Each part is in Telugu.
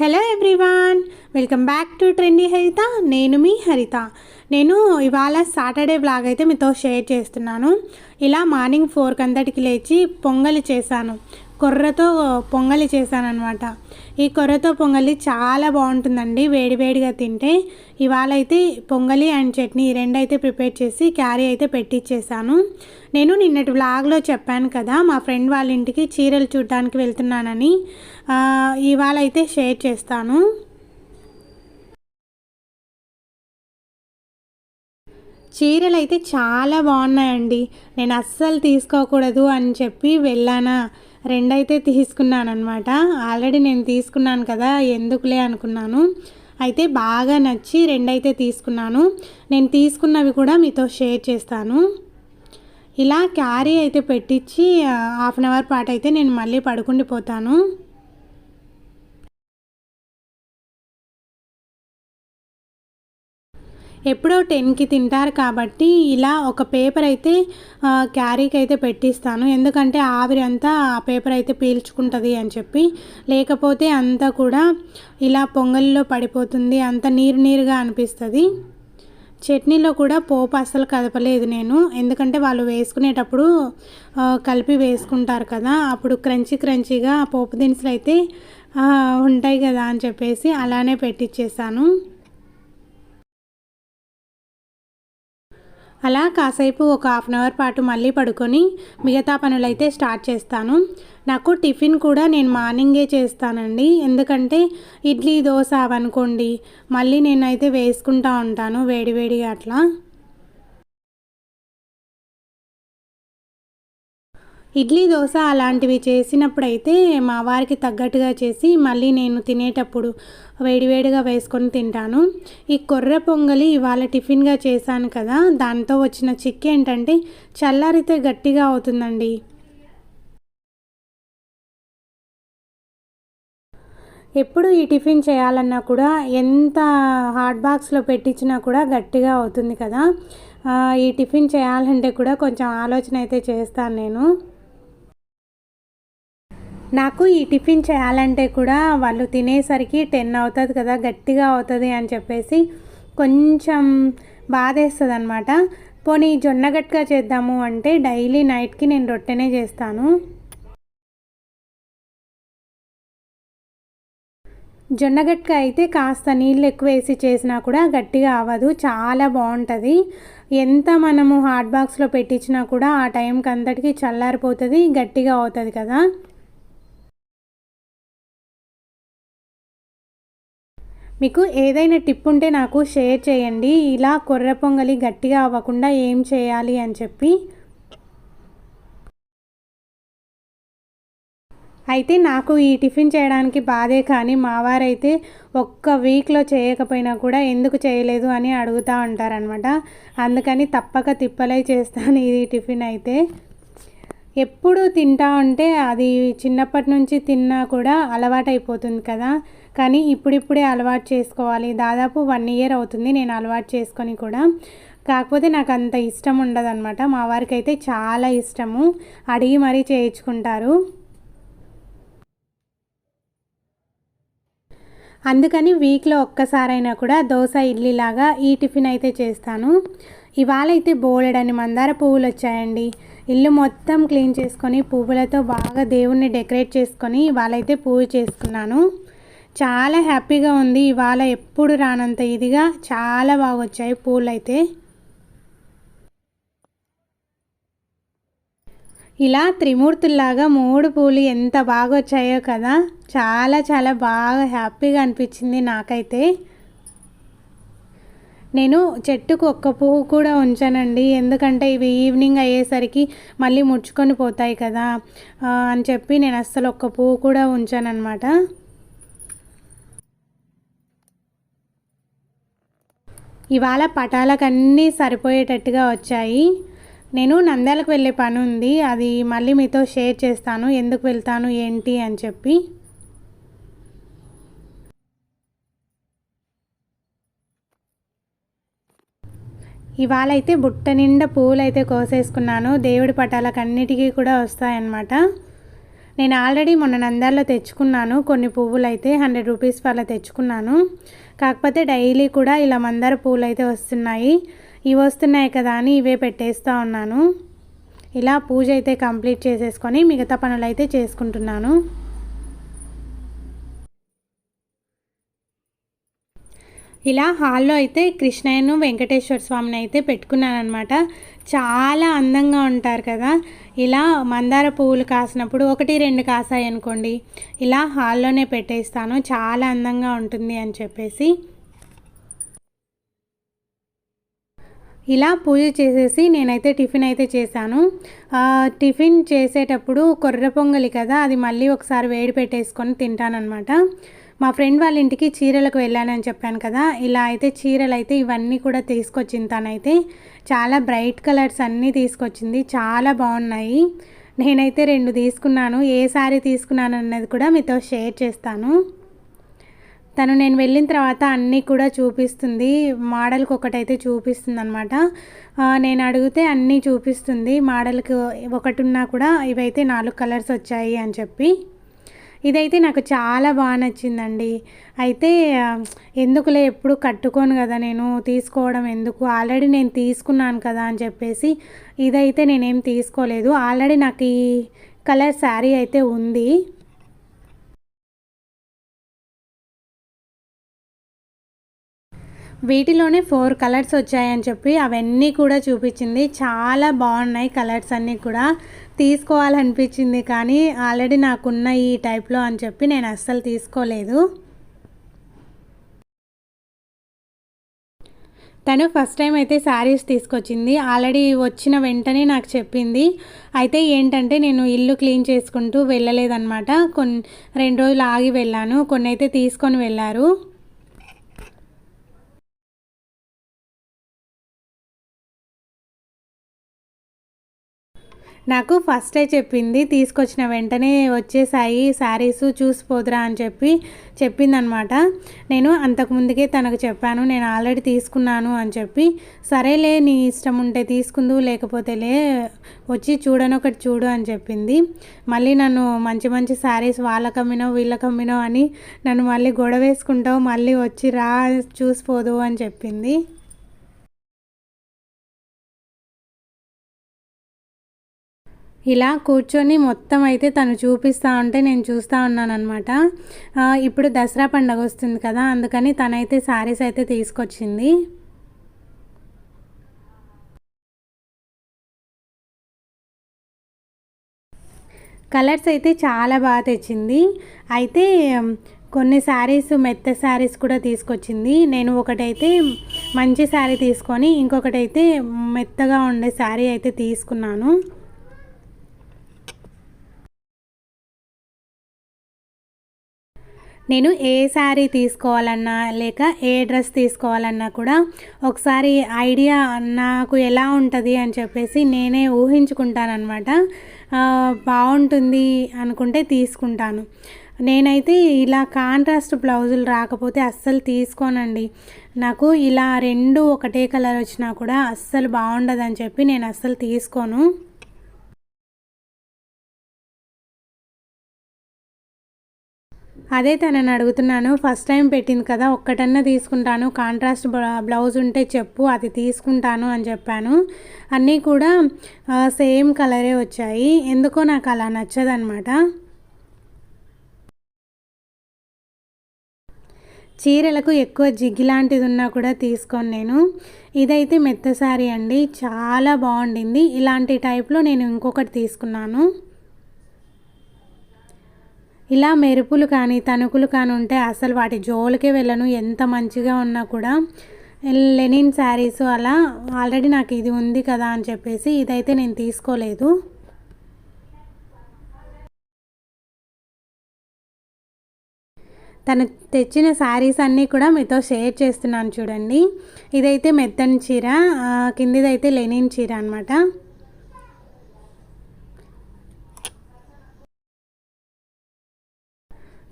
Hello everyone welcome back to trendy Haritha నేను మీ హరిత. నేను ఇవాళ సాటర్డే బ్లాగ్ అయితే మీతో షేర్ చేస్తున్నాను. ఇలా మార్నింగ్ ఫోర్కి అంతటికి లేచి పొంగలి చేశాను. కొర్రతో పొంగలి చేశాను ఈ కొర్రతో పొంగలి చాలా బాగుంటుందండి. వేడివేడిగా తింటే ఇవాళ అయితే పొంగలి అండ్ చట్నీ రెండు అయితే ప్రిపేర్ చేసి క్యారీ అయితే పెట్టించేసాను నేను నిన్నటి వ్లాగ్లో చెప్పాను కదా మా ఫ్రెండ్ వాళ్ళ ఇంటికి చీరలు చూడడానికి వెళ్తున్నానని. ఇవాళైతే ఇవాళ అయితే షేర్ చేస్తాను. చీరలు అయితే చాలా బాగున్నాయండి. నేను అస్సలు తీసుకోకూడదు అని చెప్పి వెళ్ళానా. రెండైతే తీసుకున్నాను అనమాట ఆల్రెడీ నేను తీసుకున్నాను కదా ఎందుకులే అనుకున్నాను. అయితే బాగా నచ్చి రెండైతే తీసుకున్నాను. నేను తీసుకున్నవి కూడా మీతో షేర్ చేస్తాను. ఇలా క్యారీ అయితే పెట్టించి హాఫ్ అన్ అవర్ పాటు అయితే నేను మళ్ళీ పడుకుండిపోతాను. ఎప్పుడో టెన్కి తింటారు కాబట్టి ఇలా ఒక పేపర్ అయితే క్యారీకి అయితే పెట్టిస్తాను. ఎందుకంటే ఆవిరి అంతా ఆ పేపర్ అయితే పీల్చుకుంటుంది అని చెప్పి. లేకపోతే అంతా కూడా ఇలా పొంగల్లో పడిపోతుంది అంత నీరు నీరుగా అనిపిస్తుంది. చట్నీలో కూడా పోపు అస్సలు కదపలేదు నేను. ఎందుకంటే వాళ్ళు వేసుకునేటప్పుడు కలిపి వేసుకుంటారు కదా అప్పుడు క్రంచీ క్రంచీగా పోపు దినుసులు అయితే ఉంటాయి కదా అని చెప్పేసి అలానే పెట్టించేసాను అలా కాసేపు ఒక హాఫ్ అన్ అవర్ పాటు మళ్ళీ పడుకొని మిగతా పనులైతే స్టార్ట్ చేస్తాను. నాకు టిఫిన్ కూడా నేను మార్నింగే చేస్తానండి. ఎందుకంటే ఇడ్లీ దోశ అవనుకోండి మళ్ళీ నేనైతే వేసుకుంటా ఉంటాను వేడివేడిగా అట్లా. ఇడ్లీ దోశ అలాంటివి చేసినప్పుడైతే మా వారికి తగ్గట్టుగా చేసి మళ్ళీ నేను తినేటప్పుడు వేడివేడిగా వేసుకొని తింటాను. ఈ కొర్ర పొంగలి ఇవాళ టిఫిన్గా చేశాను కదా దాంతో వచ్చిన చిక్ ఏంటంటే చల్లారితే గట్టిగా అవుతుందండి. ఎప్పుడు ఈ టిఫిన్ చేయాలన్నా కూడా ఎంత హాట్ బాక్స్లో పెట్టించినా కూడా గట్టిగా అవుతుంది కదా. ఈ టిఫిన్ చేయాలంటే కూడా కొంచెం ఆలోచన అయితే చేస్తాను నేను. నాకు ఈ టిఫిన్ చేయాలంటే కూడా వాళ్ళు తినేసరికి టెన్ అవుతుంది కదా గట్టిగా అవుతుంది అని చెప్పేసి కొంచెం బాధేస్తుంది అనమాట పోనీ జొన్నగట్టుగా చేద్దాము అంటే డైలీ నైట్కి నేను రొట్టెనే చేస్తాను. జొన్నగట్క అయితే కాస్త నీళ్ళు ఎక్కువ వేసి చేసినా కూడా గట్టిగా అవ్వదు చాలా బాగుంటుంది. ఎంత మనము హాట్ బాక్స్లో పెట్టించినా కూడా ఆ టైంకి అంతటికి చల్లారిపోతుంది గట్టిగా అవుతుంది కదా. మీకు ఏదైనా టిప్ ఉంటే నాకు షేర్ చేయండి. ఇలా కొర్ర పొంగలి గట్టిగా అవ్వకుండా ఏం చేయాలి అని చెప్పి. అయితే నాకు ఈ టిఫిన్ చేయడానికి బాధే కానీ మావారైతే ఒక్క వీక్లో చేయకపోయినా కూడా ఎందుకు చేయలేదు అని అడుగుతూ ఉంటారనమాట అందుకని తప్పక తిప్పలై చేస్తాను ఇది టిఫిన్ అయితే. ఎప్పుడు తింటా ఉంటే అది చిన్నప్పటి నుంచి తిన్నా కూడా అలవాటైపోతుంది కదా. కానీ ఇప్పుడిప్పుడే అలవాటు చేసుకోవాలి. దాదాపు వన్ ఇయర్ అవుతుంది నేను అలవాటు చేసుకొని కూడా. కాకపోతే నాకు అంత ఇష్టం ఉండదన్నమాట. మా వారికి అయితే చాలా ఇష్టము. అడిగి మరీ చేయించుకుంటారు. అందుకని వీక్లో ఒక్కసారైనా కూడా దోశ ఇడ్లీ లాగా ఈ టిఫిన్ అయితే చేస్తాను. ఇవాళ అయితే బోలెడని మందార పువ్వులు వచ్చాయండి. ఇల్లు మొత్తం క్లీన్ చేసుకొని పువ్వులతో బాగా దేవుణ్ణి డెకరేట్ చేసుకొని ఇవాళ అయితే పూజ చేసుకున్నాను. చాలా హ్యాపీగా ఉంది. ఇవాళ ఎప్పుడు రానంత ఇదిగా చాలా బాగా వచ్చాయి పూలు అయితే ఇలా త్రిమూర్తుల్లాగా మూడు పూలు ఎంత బాగా వచ్చాయో కదా చాలా చాలా బాగా హ్యాపీగా అనిపించింది నాకైతే. నేను చెట్టుకు ఒక్క పువ్వు కూడా ఉంచానండి. ఎందుకంటే ఇవి ఈవినింగ్ అయ్యేసరికి మళ్ళీ ముడుచుకొని పోతాయి కదా అని చెప్పి నేను అస్సలు ఒక్క పువ్వు కూడా ఉంచానన్నమాట. ఇవాళ పటాలకన్నీ సరిపోయేటట్టుగా వచ్చాయి. నేను నంద్యాలకు వెళ్ళే పని ఉంది. అది మళ్ళీ మీతో షేర్ చేస్తాను. ఎందుకు వెళ్తాను? ఏంటి? అని చెప్పి. ఇవాళ అయితే బుట్ట నిండా పువ్వులు అయితే కోసేసుకున్నాను. దేవుడి పటాలకు అన్నిటికీ కూడా వస్తాయన్నమాట. నేను ఆల్రెడీ మొన్న నందాల్లో తెచ్చుకున్నాను. కొన్ని పువ్వులు అయితే హండ్రెడ్ రూపీస్ వల్ల తెచ్చుకున్నాను. కాకపోతే డైలీ కూడా ఇలా మందార పువ్వులు అయితే వస్తున్నాయి. ఇవి వస్తున్నాయి కదా అని ఇవే పెట్టేస్తూ ఉన్నాను. ఇలా పూజ అయితే కంప్లీట్ చేసేసుకొని మిగతా పనులు అయితే చేసుకుంటున్నాను. ఇలా హాల్లో అయితే కృష్ణయ్యను వెంకటేశ్వర స్వామిని అయితే పెట్టుకున్నాను అనమాట చాలా అందంగా ఉంటారు కదా. ఇలా మందార పువ్వులు కాసినప్పుడు ఒకటి రెండు కాసాయి అనుకోండి. ఇలా హాల్లోనే పెట్టేస్తాను. చాలా అందంగా ఉంటుంది అని చెప్పేసి. ఇలా పూజ చేసేసి నేనైతే టిఫిన్ అయితే చేశాను. టిఫిన్ చేసేటప్పుడు కొర్ర పొంగలి కదా అది మళ్ళీ ఒకసారి వేడి పెట్టేసుకొని తింటానమాట మా ఫ్రెండ్ వాళ్ళ ఇంటికి చీరలకు వెళ్ళానని చెప్పాను కదా ఇలా అయితే చీరలు అయితే ఇవన్నీ కూడా తీసుకొచ్చింది తనైతే. చాలా బ్రైట్ కలర్స్ అన్నీ తీసుకొచ్చింది చాలా బాగున్నాయి. నేనైతే రెండు తీసుకున్నాను ఏ శారీ తీసుకున్నాను అన్నది కూడా మీతో షేర్ చేస్తాను. తను నేను వెళ్ళిన తర్వాత అన్నీ కూడా చూపిస్తుంది మోడల్కి ఒకటైతే చూపిస్తుంది అనమాట నేను అడిగితే అన్నీ చూపిస్తుంది మోడల్కి ఒకటి ఉన్నా కూడా ఇవైతే నాలుగు కలర్స్ వచ్చాయి అని చెప్పి. ఇదైతే నాకు చాలా బాగా నచ్చిందండి. అయితే ఎందుకులే ఎప్పుడు కట్టుకోను కదా నేను తీసుకోవడం ఎందుకు? ఆల్రెడీ నేను తీసుకున్నాను కదా అని చెప్పేసి ఇదైతే నేనేం తీసుకోలేదు. ఆల్రెడీ నాకు ఈ కలర్ శారీ అయితే ఉంది. వీటిలోనే ఫోర్ కలర్స్ వచ్చాయని చెప్పి అవన్నీ కూడా చూపించింది. చాలా బాగున్నాయి కలర్స్ అన్నీ కూడా. తీసుకోవాలనిపించింది కానీ ఆల్రెడీ నాకున్న ఈ టైప్లో అని చెప్పి నేను అస్సలు తీసుకోలేదు. తను ఫస్ట్ టైం అయితే శారీస్ తీసుకొచ్చింది. ఆల్రెడీ వచ్చిన వెంటనే నాకు చెప్పింది. అయితే ఏంటంటే నేను ఇల్లు క్లీన్ చేసుకుంటూ వెళ్ళలేదన్నమాట. కొన్ని రెండు రోజులు ఆగి వెళ్ళాను. కొన్ని అయితే తీసుకొని వెళ్ళారు. నాకు ఫస్టే చెప్పింది తీసుకొచ్చిన వెంటనే వచ్చేసాయి శారీస్ చూసిపోదురా అని చెప్పి చెప్పిందనమాట. నేను అంతకుముందుకే తనకు చెప్పాను నేను ఆల్రెడీ తీసుకున్నాను అని చెప్పి. సరేలే నీ ఇష్టం ఉంటే తీసుకుందు లేకపోతే లే వచ్చి చూడను ఒకటి చూడు అని చెప్పింది. మళ్ళీ నన్ను మంచి మంచి శారీస్ వాళ్ళ కమ్మినో వీళ్ళ కమ్మినో అని నన్ను మళ్ళీ గొడవ వేసుకుంటావు మళ్ళీ వచ్చి రా చూసిపోదు అని చెప్పింది. ఇలా కూర్చొని మొత్తం అయితే తను చూపిస్తూ ఉంటే నేను చూస్తూ ఉన్నాను అనమాట ఇప్పుడు దసరా పండగ వస్తుంది కదా అందుకని తనైతే శారీస్ అయితే తీసుకొచ్చింది. కలర్స్ అయితే చాలా బాగా తెచ్చింది. అయితే కొన్ని శారీస్ మెత్త శారీస్ కూడా తీసుకొచ్చింది. నేను ఒకటైతే మంచి శారీ తీసుకొని ఇంకొకటైతే మెత్తగా ఉండే శారీ అయితే తీసుకున్నాను. నేను ఏ శారీ తీసుకోవాలన్నా లేక ఏ డ్రెస్ తీసుకోవాలన్నా కూడా ఒకసారి ఐడియా నాకు ఎలా ఉంటుంది అని చెప్పేసి నేనే ఊహించుకుంటానమాట బాగుంటుంది అనుకుంటే తీసుకుంటాను. నేనైతే ఇలా కాంట్రాస్ట్ బ్లౌజులు రాకపోతే అస్సలు తీసుకోనండి. నాకు ఇలా రెండు ఒకటే కలర్ వచ్చినా కూడా అస్సలు బాగుండదని చెప్పి నేను అస్సలు తీసుకోను. అదే తనని అడుగుతున్నాను ఫస్ట్ టైం పెట్టింది కదా ఒక్కటన్నా తీసుకుంటాను కాంట్రాస్ట్ బ్లౌజ్ ఉంటే చెప్పు అది తీసుకుంటాను అని చెప్పాను. అన్నీ కూడా సేమ్ కలరే వచ్చాయి. ఎందుకో నాకు అలా నచ్చదనమాట. చీరలకు ఎక్కువ జిగ్గి లాంటిది ఉన్నా కూడా తీసుకొని నేను. ఇదైతే మెత్త శారీ అండి. చాలా బాగుండింది. ఇలాంటి టైప్లో నేను ఇంకొకటి తీసుకున్నాను. ఇలా మెరుపులు కానీ తణుకులు కానీ ఉంటే అసలు వాటి జోలికే వెళ్ళను. ఎంత మంచిగా ఉన్నా కూడా లెనిన్ శారీస్ అలా ఆల్రెడీ నాకు ఇది ఉంది కదా అని చెప్పేసి ఇదైతే నేను తీసుకోలేదు. తను తెచ్చిన శారీస్ అన్నీ కూడా మీతో షేర్ చేస్తున్నాను చూడండి. ఇదైతే మెత్తని చీర కిందిదైతే లెనిన్ చీర అనమాట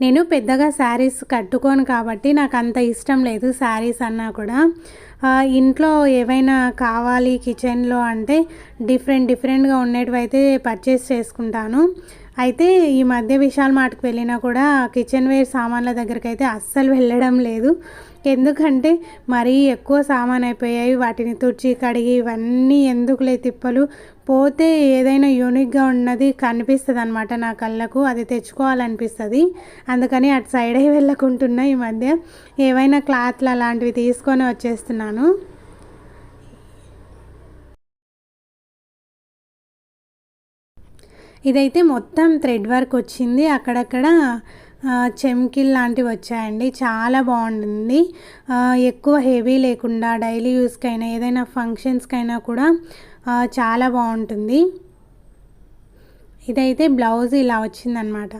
నేను పెద్దగా శారీస్ కట్టుకోను కాబట్టి నాకు అంత ఇష్టం లేదు శారీస్ అన్నా కూడా. ఇంట్లో ఏవైనా కావాలి కిచెన్లో అంటే డిఫరెంట్ డిఫరెంట్గా ఉండేటివైతే పర్చేస్ చేసుకుంటాను. అయితే ఈ మధ్య విశాల్ మార్ట్కి వెళ్ళినా కూడా కిచెన్ వేర్ సామాన్ల దగ్గరికి అయితే అస్సలు వెళ్ళడం లేదు. ఎందుకంటే మరీ ఎక్కువ సామాన్ అయిపోయాయి. వాటిని తుడిచి కడిగి ఇవన్నీ ఎందుకులే తిప్పలు. పోతే ఏదైనా యూనిక్గా ఉన్నది కనిపిస్తుంది అనమాట నా కళ్ళకు. అది తెచ్చుకోవాలనిపిస్తుంది. అందుకని అటు సైడే వెళ్ళకుంటున్నా ఈ మధ్య. ఏవైనా క్లాత్లు అలాంటివి తీసుకొని వచ్చేస్తున్నాను. ఇదైతే మొత్తం థ్రెడ్ వర్క్ వచ్చింది. అక్కడక్కడ చెమ్కిల్ లాంటివి వచ్చాయండి. చాలా బాగుంటుంది ఎక్కువ హెవీ లేకుండా డైలీ యూస్కైనా ఏదైనా ఫంక్షన్స్కైనా కూడా చాలా బాగుంటుంది. ఇదైతే బ్లౌజ్ ఇలా వచ్చిందనమాట.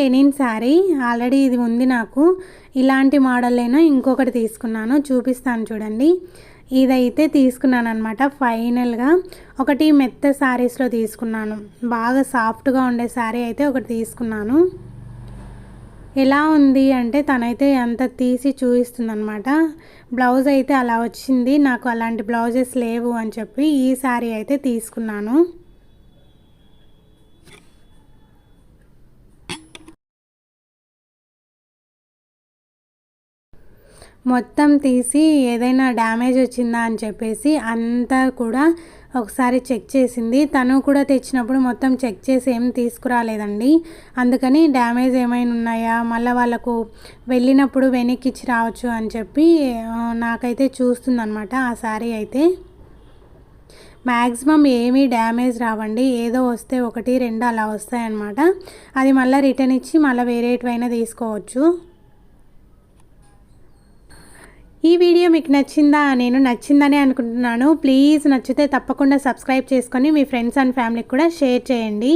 లెనిన్ శారీ ఆల్రెడీ ఇది ఉంది నాకు. ఇలాంటి మోడల్లోనో ఇంకొకటి తీసుకున్నాను. చూపిస్తాను చూడండి. ఇదైతే తీసుకున్నాను అనమాట ఫైనల్గా. ఒకటి మెత్త శారీస్లో తీసుకున్నాను. బాగా సాఫ్ట్గా ఉండే శారీ అయితే ఒకటి తీసుకున్నాను. ఎలా ఉంది అంటే తనైతే అంత తీసి చూపిస్తుంది అనమాట బ్లౌజ్ అయితే అలా వచ్చింది. నాకు అలాంటి బ్లౌజెస్ లేవు అని చెప్పి ఈ శారీ అయితే తీసుకున్నాను. మొత్తం తీసి ఏదైనా డ్యామేజ్ వచ్చిందా అని చెప్పేసి అంతా కూడా ఒకసారి చెక్ చేసింది. తను కూడా తెచ్చినప్పుడు మొత్తం చెక్ చేసి ఏం తీసుకురాలేదండి. అందుకని డ్యామేజ్ ఏమైనా ఉన్నాయా? మళ్ళీ వాళ్ళకు వెళ్ళినప్పుడు వెనక్కి ఇచ్చి రావచ్చు అని చెప్పి నాకైతే చూస్తుందనమాట ఆ శారీ అయితే. మ్యాక్సిమం ఏమీ డ్యామేజ్ రావండి. ఏదో వస్తే ఒకటి రెండు అలా వస్తాయన్నమాట. అది మళ్ళీ రిటర్న్ ఇచ్చి మళ్ళీ వేరేటివైనా తీసుకోవచ్చు. ఈ వీడియో మీకు నచ్చిందా? నేను నచ్చిందని అనుకుంటున్నాను. ప్లీజ్ నచ్చితే తప్పకుండా సబ్స్క్రైబ్ చేసుకొని మీ ఫ్రెండ్స్ అండ్ ఫ్యామిలీకి కూడా షేర్ చేయండి.